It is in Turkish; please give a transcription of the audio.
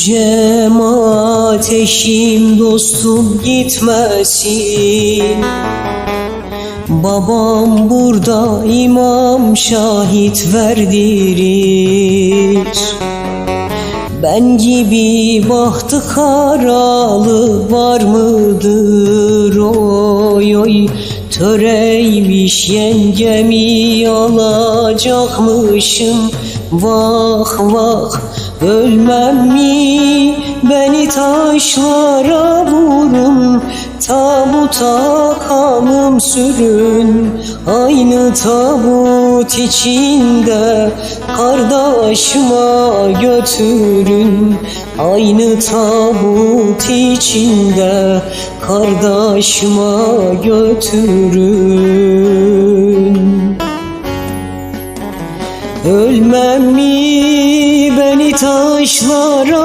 Yücem ateşim dostum gitmesin. Babam burada imam şahit verdirir. Ben gibi bahtı karalı var mıdır? Oy oy Töreymiş yengemi alacakmışım. Vah vah ölmem mi? Beni taşlara vurun Tabuta kanım sürün. Aynı tabut içinde Kardeşime götürün. Aynı tabut içinde Kardeşime götürün. Ölmem mi taşlara